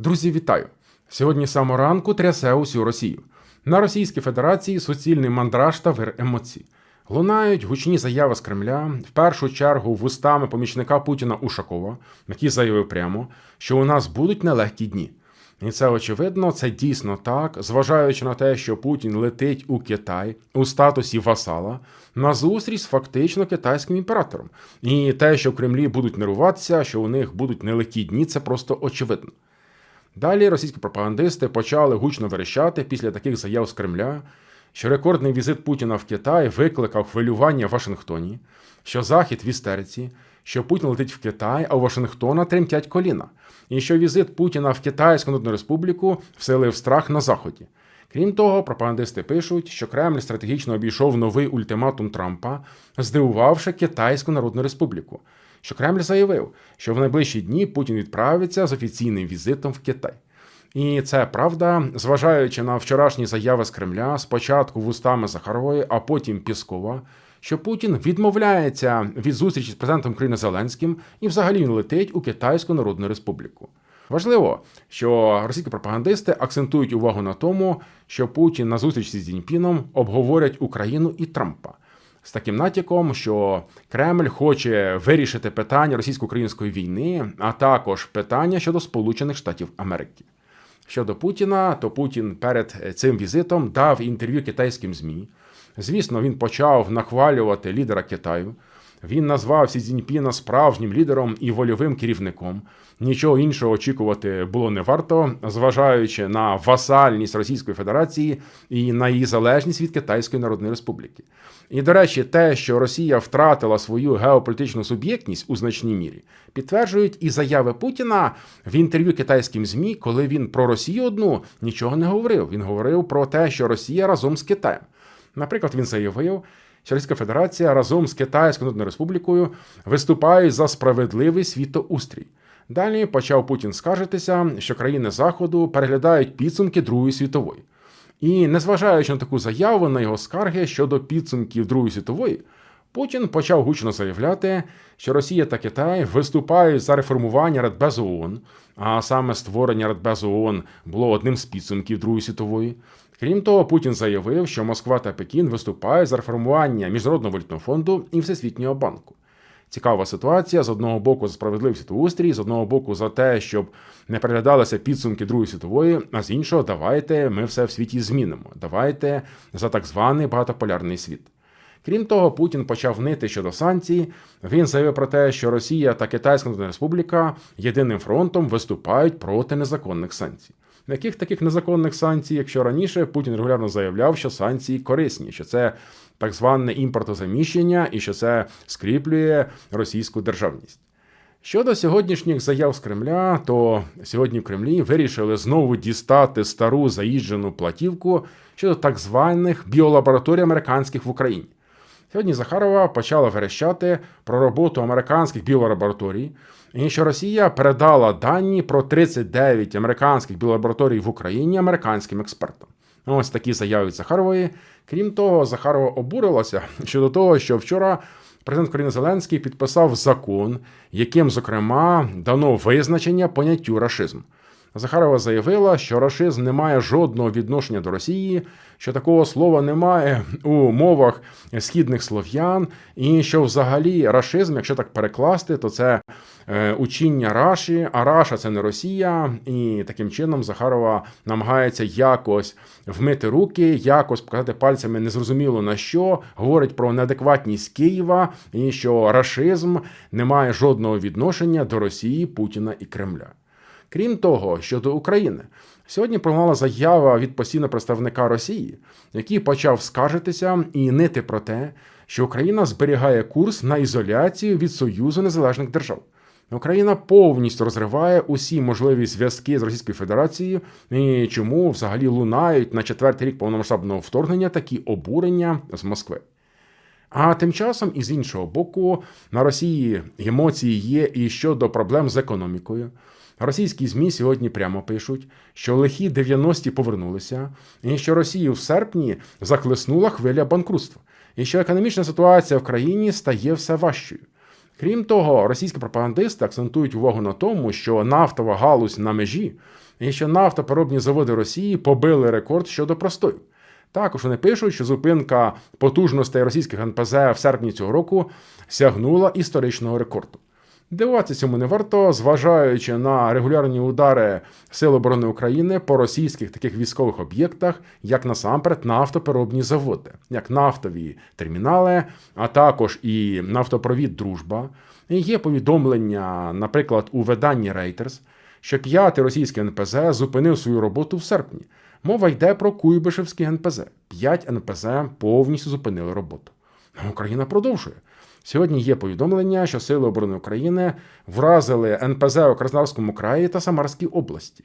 Друзі, вітаю! Сьогодні з самого ранку трясе усю Росію. На Російській Федерації суцільний мандраж та вир емоцій. Лунають гучні заяви з Кремля, в першу чергу вустами помічника Путіна Ушакова, який заявив прямо, що у нас будуть нелегкі дні. І це очевидно, це дійсно так, зважаючи на те, що Путін летить у Китай у статусі васала на зустріч з фактично китайським імператором. І те, що в Кремлі будуть нервуватися, що у них будуть нелегкі дні, це просто очевидно. Далі російські пропагандисти почали гучно верещати після таких заяв з Кремля, що рекордний візит Путіна в Китай викликав хвилювання в Вашингтоні, що Захід в істериці, що Путін летить в Китай, а у Вашингтона тремтять коліна, і що візит Путіна в Китайську Народну Республіку вселив страх на Заході. Крім того, пропагандисти пишуть, що Кремль стратегічно обійшов новий ультиматум Трампа, здивувавши Китайську Народну Республіку. Що Кремль заявив, що в найближчі дні Путін відправиться з офіційним візитом в Китай. І це правда, зважаючи на вчорашні заяви з Кремля, спочатку вустами Захарової, а потім Піскова, що Путін відмовляється від зустрічі з президентом України Зеленським і взагалі він летить у Китайську Народну Республіку. Важливо, що російські пропагандисти акцентують увагу на тому, що Путін на зустрічі з Дзіньпіном обговорять Україну і Трампа. З таким натяком, що Кремль хоче вирішити питання російсько-української війни, а також питання щодо Сполучених Штатів Америки. Щодо Путіна, то Путін перед цим візитом дав інтерв'ю китайським ЗМІ. Звісно, він почав нахвалювати лідера Китаю. Він назвав Сі справжнім лідером і вольовим керівником. Нічого іншого очікувати було не варто, зважаючи на васальність Російської Федерації і на її залежність від Китайської Народної Республіки. І, до речі, те, що Росія втратила свою геополітичну суб'єктність у значній мірі, підтверджують і заяви Путіна в інтерв'ю китайським ЗМІ, коли він про Росію одну нічого не говорив. Він говорив про те, що Росія разом з Китаєм. Наприклад, він заявив, що Російська Федерація разом з Китайською Народною Республікою виступають за справедливий світоустрій. Далі почав Путін скаржитися, що країни Заходу переглядають підсумки Другої світової. І незважаючи на таку заяву на його скарги щодо підсумків Другої світової, Путін почав гучно заявляти, що Росія та Китай виступають за реформування Радбезу ООН, а саме створення Радбезу ООН було одним з підсумків Другої світової. Крім того, Путін заявив, що Москва та Пекін виступають за реформування Міжнародного валютного фонду і Всесвітнього банку. Цікава ситуація з одного боку за справедливий світоустрій, з одного боку за те, щоб не переглядалися підсумки Другої світової, а з іншого, давайте ми все в світі змінимо. Давайте за так званий багатополярний світ. Крім того, Путін почав нити щодо санкцій. Він заявив про те, що Росія та Китайська Республіка єдиним фронтом виступають проти незаконних санкцій. Яких таких незаконних санкцій, якщо раніше Путін регулярно заявляв, що санкції корисні, що це так зване імпортозаміщення і що це скріплює російську державність. Щодо сьогоднішніх заяв з Кремля, то сьогодні в Кремлі вирішили знову дістати стару заїжджену платівку щодо так званих біолабораторій американських в Україні. Сьогодні Захарова почала верещати про роботу американських біолабораторій, і що Росія передала дані про 39 американських біолабораторій в Україні американським експертам. Ось такі заяви Захарової. Крім того, Захарова обурилася щодо того, що вчора президент України Зеленський підписав закон, яким, зокрема, дано визначення поняттю рашизм. Захарова заявила, що рашизм не має жодного відношення до Росії, що такого слова немає у мовах східних слов'ян, і що взагалі рашизм, якщо так перекласти, то це е, учіння Раші, а Раша це не Росія. І таким чином Захарова намагається якось вмити руки, якось показати пальцями незрозуміло на що, говорить про неадекватність Києва і що рашизм не має жодного відношення до Росії, Путіна і Кремля. Крім того, щодо України, сьогодні пролунала заява від постійного представника Росії, який почав скаржитися і нити про те, що Україна зберігає курс на ізоляцію від Союзу Незалежних Держав. Україна повністю розриває усі можливі зв'язки з Російською Федерацією, і чому взагалі лунають на четвертий рік повномасштабного вторгнення такі обурення з Москви. А тим часом, із іншого боку, на Росії емоції є і щодо проблем з економікою. Російські ЗМІ сьогодні прямо пишуть, що лихі 90-ті повернулися, і що Росію в серпні захлеснула хвиля банкрутства, і що економічна ситуація в країні стає все важчою. Крім того, російські пропагандисти акцентують увагу на тому, що нафтова галузь на межі і що нафтопереробні заводи Росії побили рекорд щодо простою. Також вони пишуть, що зупинка потужностей російських НПЗ в серпні цього року сягнула історичного рекорду. Дивуватися цьому не варто, зважаючи на регулярні удари Сил оборони України по російських таких військових об'єктах, як насамперед нафтопереробні заводи, як нафтові термінали, а також і нафтопровід Дружба. Є повідомлення, наприклад, у виданні Reuters, що п'ятий російський НПЗ зупинив свою роботу в серпні. Мова йде про Куйбишевський НПЗ. П'ять НПЗ повністю зупинили роботу. А Україна продовжує. Сьогодні є повідомлення, що Сили оборони України вразили НПЗ у Краснодарському краї та Самарській області.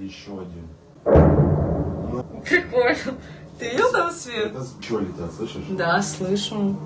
Еще один. Прикольно. Ты видел там свет? Это что летят, слышишь? Да, слышу.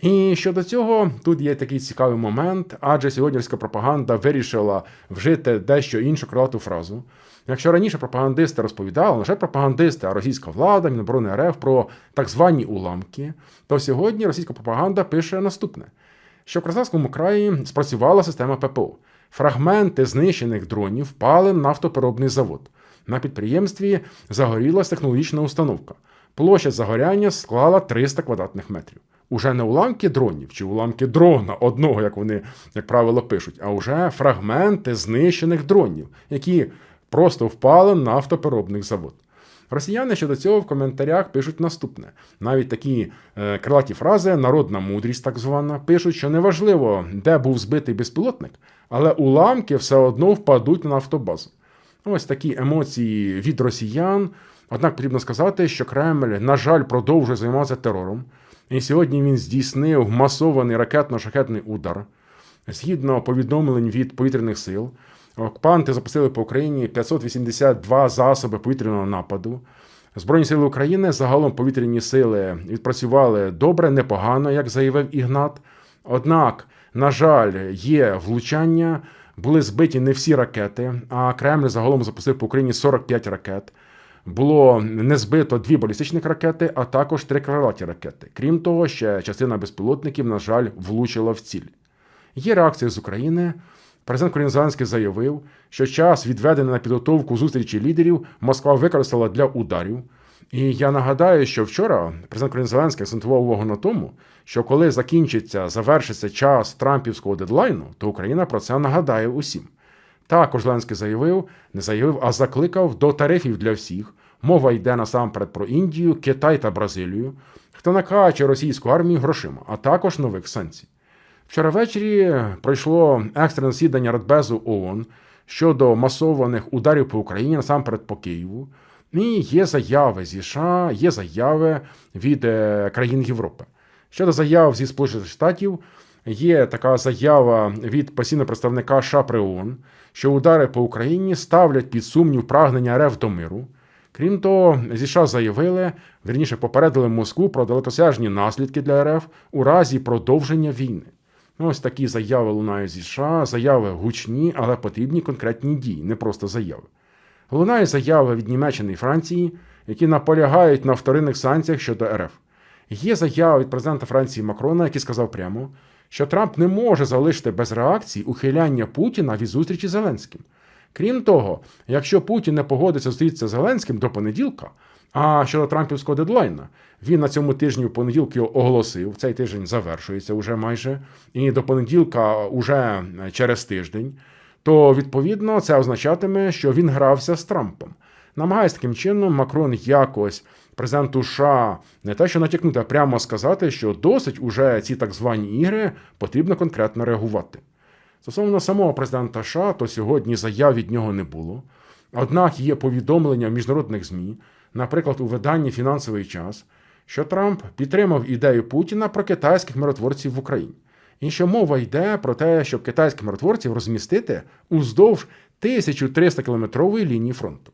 І щодо цього, тут є такий цікавий момент, адже сьогоднішня пропаганда вирішила вжити дещо іншу крилату фразу. Якщо раніше пропагандисти розповідали, лише пропагандисти, а російська влада, Міноборони РФ про так звані уламки, то сьогодні російська пропаганда пише наступне: що в Краснодарському краї спрацювала система ППО. Фрагменти знищених дронів впали на нафтопереробний завод. На підприємстві загорілась технологічна установка. Площа загоряння склала 300 квадратних метрів. Уже не уламки дронів чи уламки дрона одного, як вони, як правило, пишуть, а вже фрагменти знищених дронів, які просто впали на нафтопереробний завод. Росіяни щодо цього в коментарях пишуть наступне: навіть такі е, крилаті фрази, народна мудрість, так звана, пишуть, що неважливо, де був збитий безпілотник, але уламки все одно впадуть на нафтобазу. Ось такі емоції від росіян. Однак потрібно сказати, що Кремль, на жаль, продовжує займатися терором. І сьогодні він здійснив масований ракетно-шахетний удар. Згідно повідомлень від повітряних сил, окупанти запустили по Україні 582 засоби повітряного нападу. Збройні сили України загалом повітряні сили відпрацювали добре, непогано, як заявив Ігнат. Однак, на жаль, є влучання, були збиті не всі ракети, а Кремль загалом запустив по Україні 45 ракет. Було не збито дві балістичних ракети, а також три крилаті ракети. Крім того, ще частина безпілотників, на жаль, влучила в ціль. Є реакція з України. Президент Колін Зеленський заявив, що час, відведений на підготовку зустрічі лідерів, Москва використала для ударів. І я нагадаю, що вчора президент Колін Зеленський акцентував увагу на тому, що коли закінчиться, завершиться час Трампівського дедлайну, то Україна про це нагадає усім. Також Зеленський заявив, не заявив, а закликав до тарифів для всіх. Мова йде насамперед про Індію, Китай та Бразилію, хто накаче російську армію грошима, а також нових санкцій. Вчора ввечері пройшло екстрене засідання Радбезу ООН щодо масованих ударів по Україні, насамперед по Києву. І є заяви зі США, є заяви від е, країн Європи. Щодо заяв зі Сполучених Штатів, є така заява від постійного представника США що удари по Україні ставлять під сумнів прагнення РФ до миру. Крім того, зі США заявили, вірніше попередили Москву про далекосяжні наслідки для РФ у разі продовження війни. Ось такі заяви лунають зі США, заяви гучні, але потрібні конкретні дії, не просто заяви. Лунають заяви від Німеччини і Франції, які наполягають на вторинних санкціях щодо РФ. Є заява від президента Франції Макрона, який сказав прямо, що Трамп не може залишити без реакції ухиляння Путіна від зустрічі з Зеленським. Крім того, якщо Путін не погодиться зустрітися з Зеленським до понеділка, а щодо Трампівського дедлайна, він на цьому тижні в понеділок його оголосив. Цей тиждень завершується вже майже, і до понеділка, уже через тиждень, то відповідно це означатиме, що він грався з Трампом. Намагається таким чином Макрон якось президенту США не те, що натякнути, а прямо сказати, що досить уже ці так звані ігри потрібно конкретно реагувати. Стосовно самого президента США, то сьогодні заяв від нього не було. Однак є повідомлення міжнародних ЗМІ, наприклад, у виданні Фінансовий час, що Трамп підтримав ідею Путіна про китайських миротворців в Україні. І що мова йде про те, щоб китайських миротворців розмістити уздовж 1300 кілометрової лінії фронту.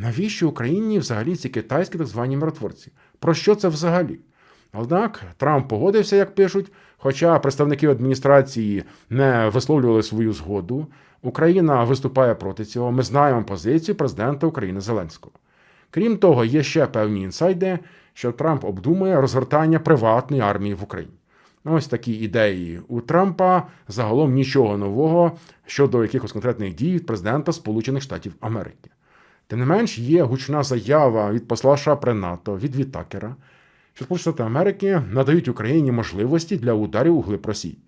Навіщо Україні взагалі ці китайські так звані миротворці? Про що це взагалі? Однак Трамп погодився, як пишуть, хоча представники адміністрації не висловлювали свою згоду. Україна виступає проти цього. Ми знаємо позицію президента України Зеленського. Крім того, є ще певні інсайди, що Трамп обдумує розгортання приватної армії в Україні. Ось такі ідеї у Трампа загалом нічого нового щодо якихось конкретних дій від президента Сполучених Штатів Америки. Тим не менш, є гучна заява від посла США НАТО від Вітакера, що Сполучені Штати Америки надають Україні можливості для ударів у глиб Росії.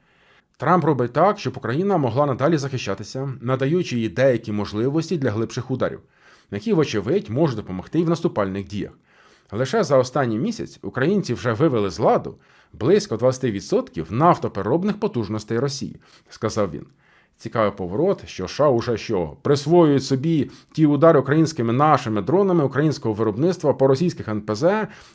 Трамп робить так, щоб Україна могла надалі захищатися, надаючи їй деякі можливості для глибших ударів, які, вочевидь, можуть допомогти і в наступальних діях. Лише за останній місяць українці вже вивели з ладу близько 20% нафтопереробних потужностей Росії, сказав він. Цікавий поворот, що США уже що присвоюють собі ті удари українськими нашими дронами українського виробництва по російських НПЗ.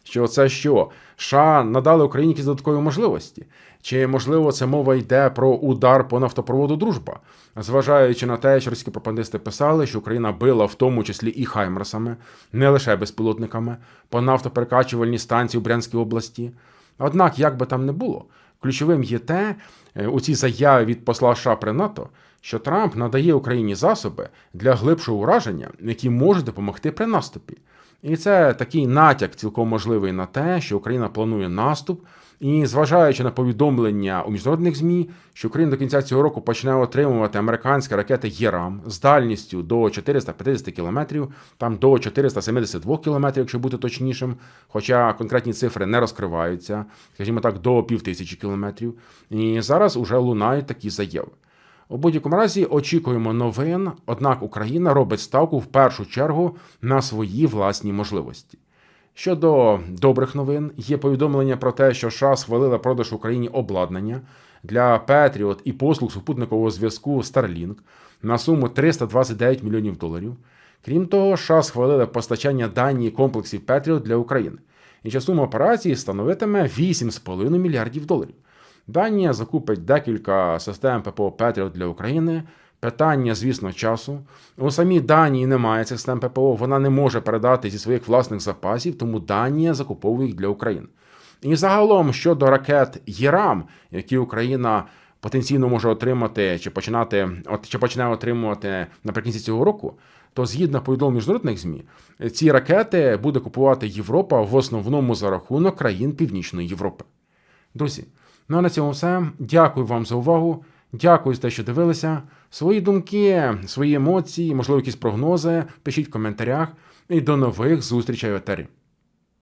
Що це що? США надали Україні якісь додаткові можливості? Чи можливо це мова йде про удар по нафтопроводу Дружба? Зважаючи на те, що російські пропагандисти писали, що Україна била в тому числі і хаймерсами, не лише безпілотниками, по нафтоперекачувальній станції у Брянській області. Однак, як би там не було, ключовим є те, е, у цій заяві від посла США при НАТО, що Трамп надає Україні засоби для глибшого ураження, які можуть допомогти при наступі. І це такий натяк цілком можливий на те, що Україна планує наступ. І зважаючи на повідомлення у міжнародних ЗМІ, що Україна до кінця цього року почне отримувати американські ракети ЄРАМ з дальністю до 450 кілометрів, там до 472 кілометрів, якщо бути точнішим, хоча конкретні цифри не розкриваються, скажімо так, до півтисячі кілометрів. І зараз уже лунають такі заяви. У будь-якому разі очікуємо новин, однак Україна робить ставку в першу чергу на свої власні можливості. Щодо добрих новин, є повідомлення про те, що США схвалила продаж Україні обладнання для Patriot і послуг супутникового зв'язку Starlink на суму 329 мільйонів доларів. Крім того, США схвалили постачання дані комплексів Patriot для України. І що сума операції становитиме 8,5 мільярдів доларів. Данія закупить декілька систем ППО Patriot для України. Питання, звісно, часу. У самій Данії немає систем ППО, вона не може передати зі своїх власних запасів, тому Данія закуповує їх для України. І загалом щодо ракет ЄРАМ, які Україна потенційно може отримати чи починати от, чи почне отримувати наприкінці цього року, то згідно повідомлень міжнародних ЗМІ, ці ракети буде купувати Європа в основному за рахунок країн Північної Європи. Друзі, ну а на цьому все. Дякую вам за увагу. Дякую за те, що дивилися. Свої думки, свої емоції, можливо, якісь прогнози. Пишіть в коментарях. І до нових зустрічей в етері.